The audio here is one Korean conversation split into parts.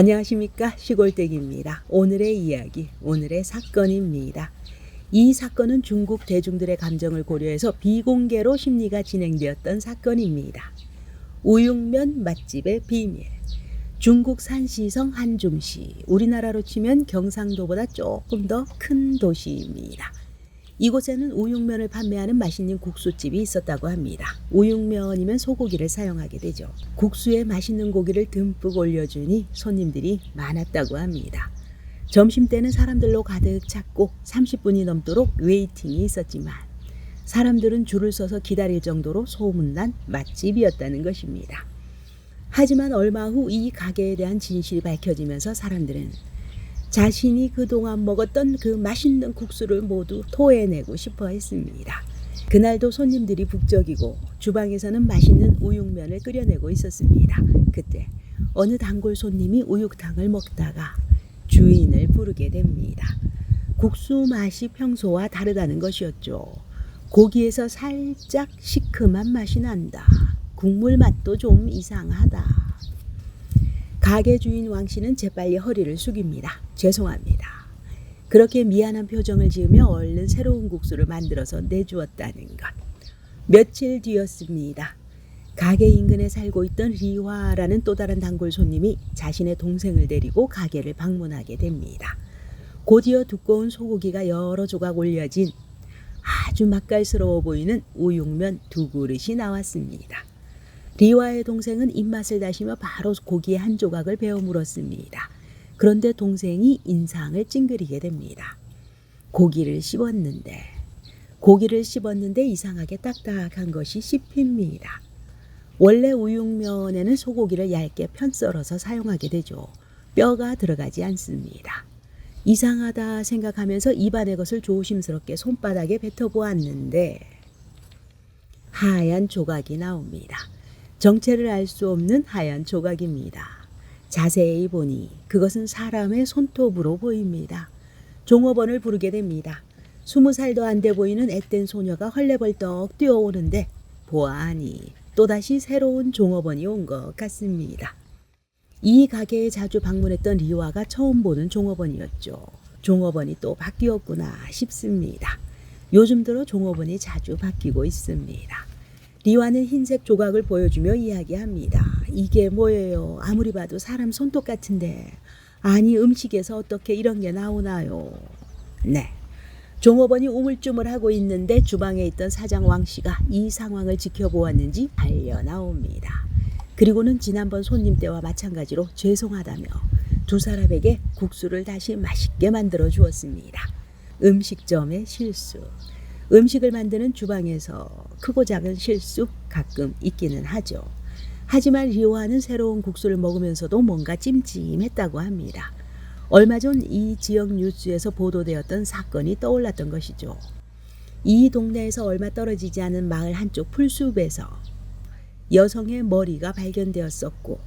안녕하십니까 시골댁입니다. 오늘의 이야기, 오늘의 사건입니다. 이 사건은 중국 대중들의 감정을 고려해서 비공개로 심리가 진행되었던 사건입니다. 우육면 맛집의 비밀. 중국 산시성 한중시, 우리나라로 치면 경상도보다 조금 더 큰 도시입니다. 이곳에는 우육면을 판매하는 맛있는 국수집이 있었다고 합니다. 우육면이면 소고기를 사용하게 되죠. 국수에 맛있는 고기를 듬뿍 올려주니 손님들이 많았다고 합니다. 점심 때는 사람들로 가득 찼고 30분이 넘도록 웨이팅이 있었지만 사람들은 줄을 서서 기다릴 정도로 소문난 맛집이었다는 것입니다. 하지만 얼마 후 이 가게에 대한 진실이 밝혀지면서 사람들은 자신이 그동안 먹었던 그 맛있는 국수를 모두 토해내고 싶어 했습니다. 그날도 손님들이 북적이고 주방에서는 맛있는 우육면을 끓여내고 있었습니다. 그때 어느 단골 손님이 우육탕을 먹다가 주인을 부르게 됩니다. 국수 맛이 평소와 다르다는 것이었죠. 고기에서 살짝 시큼한 맛이 난다. 국물 맛도 좀 이상하다. 가게 주인 왕 씨는 재빨리 허리를 숙입니다. 죄송합니다. 그렇게 미안한 표정을 지으며 얼른 새로운 국수를 만들어서 내주었다는 것. 며칠 뒤였습니다. 가게 인근에 살고 있던 리화라는 또 다른 단골 손님이 자신의 동생을 데리고 가게를 방문하게 됩니다. 곧이어 두꺼운 소고기가 여러 조각 올려진 아주 맛깔스러워 보이는 우육면 두 그릇이 나왔습니다. 리와의 동생은 입맛을 다시며 바로 고기의 한 조각을 베어 물었습니다. 그런데 동생이 인상을 찡그리게 됩니다. 고기를 씹었는데 고기를 씹었는데 이상하게 딱딱한 것이 씹힙니다. 원래 우육면에는 소고기를 얇게 편 썰어서 사용하게 되죠. 뼈가 들어가지 않습니다. 이상하다 생각하면서 입안의 것을 조심스럽게 손바닥에 뱉어 보았는데 하얀 조각이 나옵니다. 정체를 알 수 없는 하얀 조각입니다. 자세히 보니 그것은 사람의 손톱으로 보입니다. 종업원을 부르게 됩니다. 스무 살도 안 돼 보이는 앳된 소녀가 헐레벌떡 뛰어오는데 보아하니 또다시 새로운 종업원이 온 것 같습니다. 이 가게에 자주 방문했던 리와가 처음 보는 종업원이었죠. 종업원이 또 바뀌었구나 싶습니다. 요즘 들어 종업원이 자주 바뀌고 있습니다. 리와는 흰색 조각을 보여주며 이야기합니다. 이게 뭐예요? 아무리 봐도 사람 손톱 같은데. 아니, 음식에서 어떻게 이런 게 나오나요? 네. 종업원이 우물쭈물하고 있는데 주방에 있던 사장 왕 씨가 이 상황을 지켜보았는지 달려 나옵니다. 그리고는 지난번 손님 때와 마찬가지로 죄송하다며 두 사람에게 국수를 다시 맛있게 만들어 주었습니다. 음식점의 실수. 음식을 만드는 주방에서 크고 작은 실수 가끔 있기는 하죠. 하지만 리오하는 새로운 국수를 먹으면서도 뭔가 찜찜했다고 합니다. 얼마 전 이 지역 뉴스에서 보도되었던 사건이 떠올랐던 것이죠. 이 동네에서 얼마 떨어지지 않은 마을 한쪽 풀숲에서 여성의 머리가 발견되었었고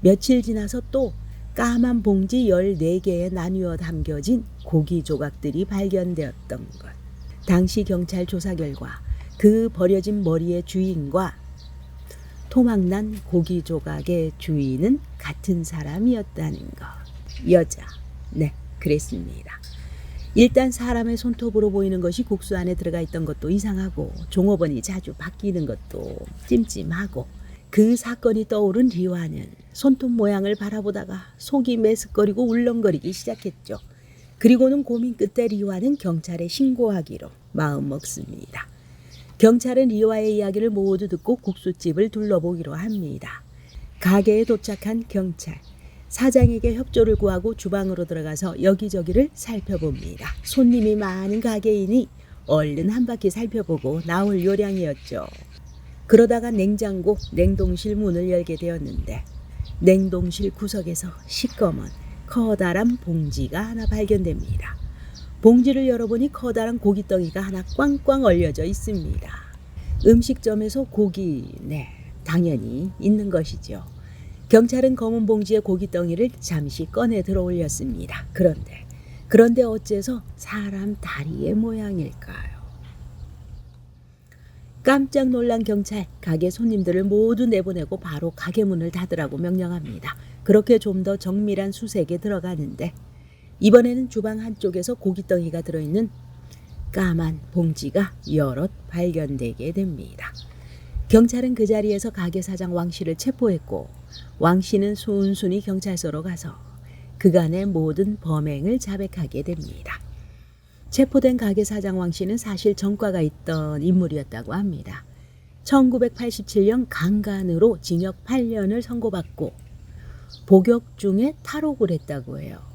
며칠 지나서 또 까만 봉지 14개에 나뉘어 담겨진 고기 조각들이 발견되었던 것. 당시 경찰 조사 결과 그 버려진 머리의 주인과 토막난 고기 조각의 주인은 같은 사람이었다는 것. 여자. 네, 그랬습니다. 일단 사람의 손톱으로 보이는 것이 국수 안에 들어가 있던 것도 이상하고 종업원이 자주 바뀌는 것도 찜찜하고 그 사건이 떠오른 리와는 손톱 모양을 바라보다가 속이 메스꺼리고 울렁거리기 시작했죠. 그리고는 고민 끝에 리와는 경찰에 신고하기로 마음먹습니다. 경찰은 리와의 이야기를 모두 듣고 국수집을 둘러보기로 합니다. 가게에 도착한 경찰. 사장에게 협조를 구하고 주방으로 들어가서 여기저기를 살펴봅니다. 손님이 많은 가게이니 얼른 한 바퀴 살펴보고 나올 요량이었죠. 그러다가 냉장고, 냉동실 문을 열게 되었는데 냉동실 구석에서 시꺼먼 커다란 봉지가 하나 발견됩니다. 봉지를 열어보니 커다란 고깃덩이가 하나 꽝꽝 얼려져 있습니다. 음식점에서 고기, 네, 당연히 있는 것이죠. 경찰은 검은 봉지의 고깃덩이를 잠시 꺼내 들어 올렸습니다. 그런데, 그런데 어째서 사람 다리의 모양일까요? 깜짝 놀란 경찰, 가게 손님들을 모두 내보내고 바로 가게 문을 닫으라고 명령합니다. 그렇게 좀 더 정밀한 수색에 들어가는데 이번에는 주방 한쪽에서 고깃덩이가 들어있는 까만 봉지가 여럿 발견되게 됩니다. 경찰은 그 자리에서 가게 사장 왕 씨를 체포했고 왕 씨는 순순히 경찰서로 가서 그간의 모든 범행을 자백하게 됩니다. 체포된 가게 사장 왕 씨는 사실 전과가 있던 인물이었다고 합니다. 1987년 강간으로 징역 8년을 선고받고 복역 중에 탈옥을 했다고 해요.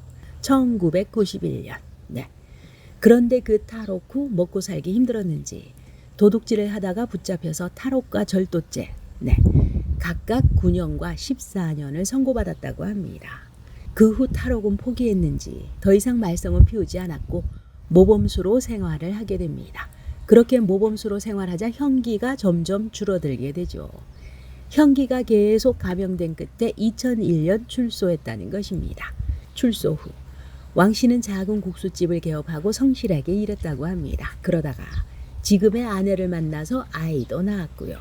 1991년. 네. 그런데 그후 먹고 살기 힘들었는지 도둑질을 하다가 붙잡혀서 탈옥과 절도죄, 네. 각각 9년과 14년을 선고받았다고 합니다. 그 후 탈옥은 포기했는지 더 이상 말썽은 피우지 않았고 모범수로 생활을 하게 됩니다. 그렇게 모범수로 생활하자 형기가 점점 줄어들게 되죠. 형기가 계속 감염된 끝에 2001년 출소했다는 것입니다. 출소 후 왕 씨는 작은 국수집을 개업하고 성실하게 일했다고 합니다. 그러다가 지금의 아내를 만나서 아이도 낳았고요.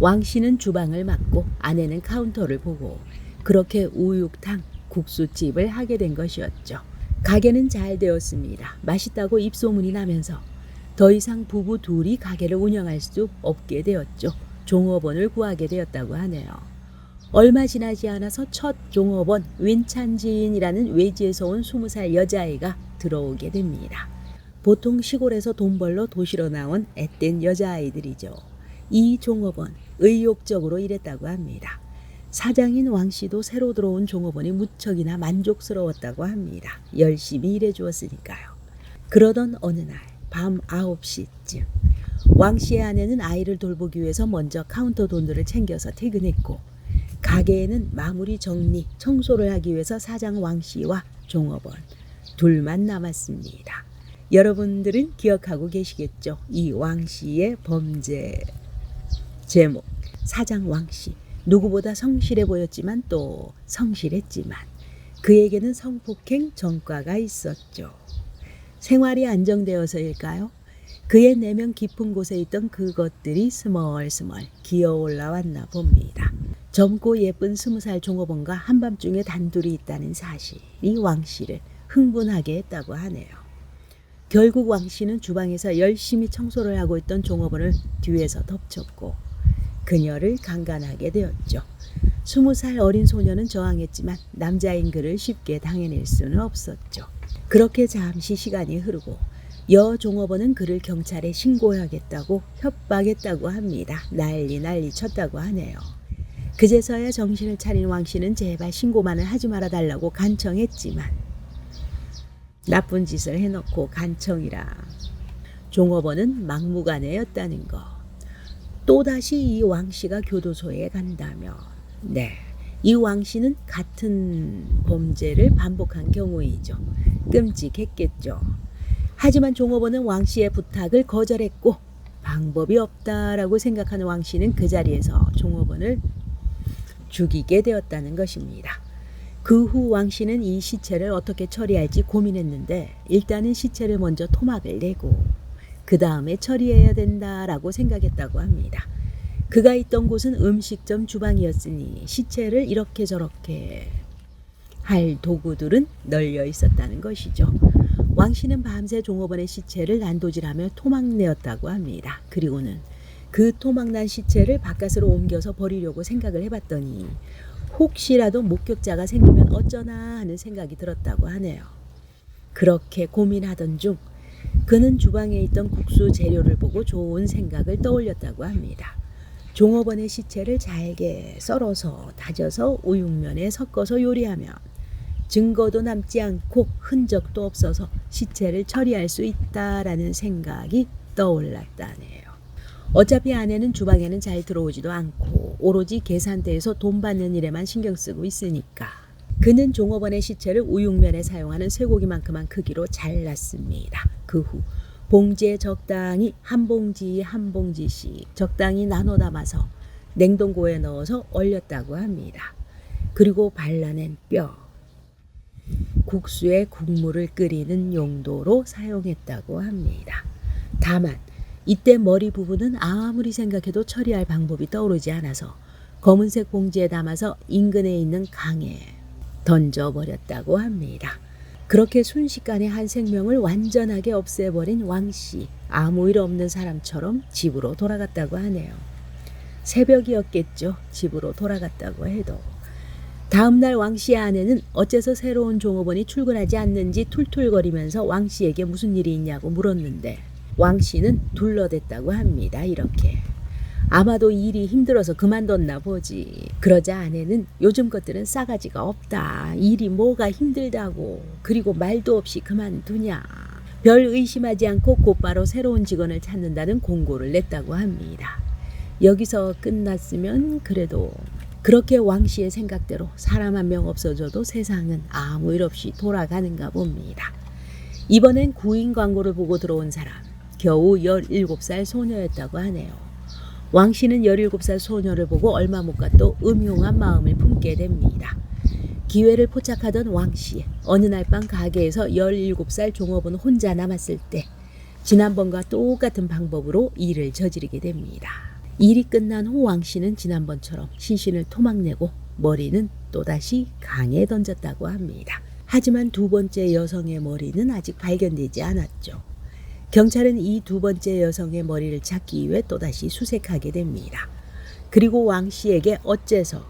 왕 씨는 주방을 맡고 아내는 카운터를 보고 그렇게 우육탕 국수집을 하게 된 것이었죠. 가게는 잘 되었습니다. 맛있다고 입소문이 나면서 더 이상 부부 둘이 가게를 운영할 수 없게 되었죠. 종업원을 구하게 되었다고 하네요. 얼마 지나지 않아서 첫 종업원 윈찬진이라는 외지에서 온 20살 여자아이가 들어오게 됩니다. 보통 시골에서 돈 벌러 도시로 나온 앳된 여자아이들이죠. 이 종업원 의욕적으로 일했다고 합니다. 사장인 왕 씨도 새로 들어온 종업원이 무척이나 만족스러웠다고 합니다. 열심히 일해 주었으니까요. 그러던 어느 날 밤 9시쯤 왕 씨의 아내는 아이를 돌보기 위해서 먼저 카운터 돈들을 챙겨서 퇴근했고 가게에는 마무리 정리, 청소를 하기 위해서 사장 왕 씨와 종업원 둘만 남았습니다. 여러분들은 기억하고 계시겠죠? 이 왕 씨의 범죄 제목 사장 왕 씨. 누구보다 성실해 보였지만 또 성실했지만 그에게는 성폭행 전과가 있었죠. 생활이 안정되어서일까요? 그의 내면 깊은 곳에 있던 그것들이 스멀스멀 기어 올라왔나 봅니다. 젊고 예쁜 스무 살 종업원과 한밤중에 단둘이 있다는 사실이 왕 씨를 흥분하게 했다고 하네요. 결국 왕 씨는 주방에서 열심히 청소를 하고 있던 종업원을 뒤에서 덮쳤고 그녀를 강간하게 되었죠. 스무 살 어린 소녀는 저항했지만 남자인 그를 쉽게 당해낼 수는 없었죠. 그렇게 잠시 시간이 흐르고 여 종업원은 그를 경찰에 신고하겠다고 협박했다고 합니다. 난리 난리 쳤다고 하네요. 그제서야 정신을 차린 왕 씨는 제발 신고만을 하지 말아 달라고 간청했지만 나쁜 짓을 해놓고 간청이라 종업원은 막무가내였다는 거. 또다시 이 왕 씨가 교도소에 간다면 네. 이 왕 씨는 같은 범죄를 반복한 경우이죠. 끔찍했겠죠. 하지만 종업원은 왕 씨의 부탁을 거절했고 방법이 없다라고 생각하는 왕 씨는 그 자리에서 종업원을 죽이게 되었다는 것입니다. 그 후 왕 씨는 이 시체를 어떻게 처리할지 고민했는데 일단은 시체를 먼저 토막을 내고 그 다음에 처리해야 된다라고 생각했다고 합니다. 그가 있던 곳은 음식점 주방이었으니 시체를 이렇게 저렇게 할 도구들은 널려 있었다는 것이죠. 왕 씨는 밤새 종업원의 시체를 난도질하며 토막내었다고 합니다. 그리고는 그 토막난 시체를 바깥으로 옮겨서 버리려고 생각을 해봤더니 혹시라도 목격자가 생기면 어쩌나 하는 생각이 들었다고 하네요. 그렇게 고민하던 중 그는 주방에 있던 국수 재료를 보고 좋은 생각을 떠올렸다고 합니다. 종업원의 시체를 잘게 썰어서 다져서 우육면에 섞어서 요리하면 증거도 남지 않고 흔적도 없어서 시체를 처리할 수 있다라는 생각이 떠올랐다네요. 어차피 아내는 주방에는 잘 들어오지도 않고 오로지 계산대에서 돈 받는 일에만 신경 쓰고 있으니까 그는 종업원의 시체를 우육면에 사용하는 쇠고기만큼만 크기로 잘랐습니다. 그 후 봉지에 적당히 한 봉지 한 봉지씩 적당히 나눠 담아서 냉동고에 넣어서 얼렸다고 합니다. 그리고 발라낸 뼈, 국수에 국물을 끓이는 용도로 사용했다고 합니다. 다만 이때 머리 부분은 아무리 생각해도 처리할 방법이 떠오르지 않아서 검은색 봉지에 담아서 인근에 있는 강에 던져버렸다고 합니다. 그렇게 순식간에 한 생명을 완전하게 없애버린 왕씨. 아무 일 없는 사람처럼 집으로 돌아갔다고 하네요. 새벽이었겠죠. 집으로 돌아갔다고 해도. 다음날 왕씨의 아내는 어째서 새로운 종업원이 출근하지 않는지 툴툴거리면서 왕씨에게 무슨 일이 있냐고 물었는데 왕씨는 둘러댔다고 합니다. 이렇게. 아마도 일이 힘들어서 그만뒀나 보지. 그러자 아내는 요즘 것들은 싸가지가 없다. 일이 뭐가 힘들다고. 그리고 말도 없이 그만두냐. 별 의심하지 않고 곧바로 새로운 직원을 찾는다는 공고를 냈다고 합니다. 여기서 끝났으면 그래도 그렇게 왕 씨의 생각대로 사람 한 명 없어져도 세상은 아무 일 없이 돌아가는가 봅니다. 이번엔 구인 광고를 보고 들어온 사람, 겨우 17살 소녀였다고 하네요. 왕 씨는 17살 소녀를 보고 얼마 못가또 음흉한 마음을 품게 됩니다. 기회를 포착하던 왕 씨, 어느 날 밤 가게에서 17살 종업원 혼자 남았을 때 지난번과 똑같은 방법으로 일을 저지르게 됩니다. 일이 끝난 후 왕 씨는 지난번처럼 신신을 토막내고 머리는 또다시 강에 던졌다고 합니다. 하지만 두 번째 여성의 머리는 아직 발견되지 않았죠. 경찰은 이 두 번째 여성의 머리를 찾기 위해 또다시 수색하게 됩니다. 그리고 왕 씨에게 어째서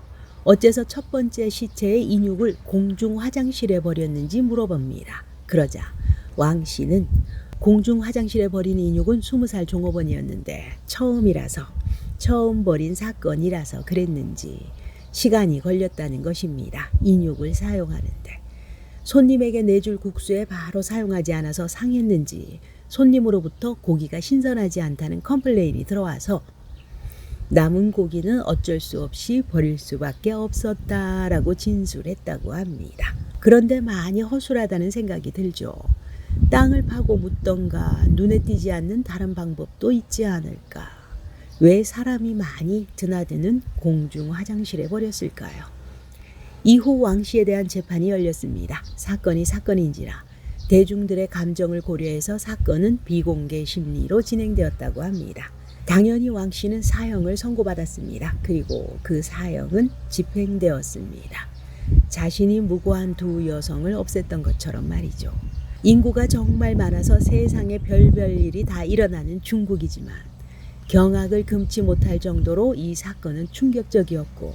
어째서 첫 번째 시체의 인육을 공중 화장실에 버렸는지 물어봅니다. 그러자 왕 씨는 공중 화장실에 버린 인육은 20살 종업원이었는데 처음이라서 처음 벌인 사건이라서 그랬는지 시간이 걸렸다는 것입니다. 인육을 사용하는데 손님에게 내줄 국수에 바로 사용하지 않아서 상했는지 손님으로부터 고기가 신선하지 않다는 컴플레인이 들어와서 남은 고기는 어쩔 수 없이 버릴 수밖에 없었다라고 진술했다고 합니다. 그런데 많이 허술하다는 생각이 들죠. 땅을 파고 묻던가 눈에 띄지 않는 다른 방법도 있지 않을까. 왜 사람이 많이 드나드는 공중 화장실에 버렸을까요? 이후 왕 씨에 대한 재판이 열렸습니다. 사건이 사건인지라 대중들의 감정을 고려해서 사건은 비공개 심리로 진행되었다고 합니다. 당연히 왕 씨는 사형을 선고받았습니다. 그리고 그 사형은 집행되었습니다. 자신이 무고한 두 여성을 없앴던 것처럼 말이죠. 인구가 정말 많아서 세상에 별별 일이 다 일어나는 중국이지만 경악을 금치 못할 정도로 이 사건은 충격적이었고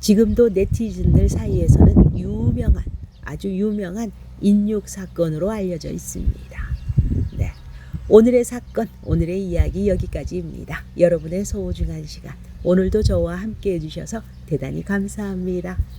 지금도 네티즌들 사이에서는 유명한 아주 유명한 인육 사건으로 알려져 있습니다. 네. 오늘의 사건, 오늘의 이야기 여기까지입니다. 여러분의 소중한 시간, 오늘도 저와 함께 해주셔서 대단히 감사합니다.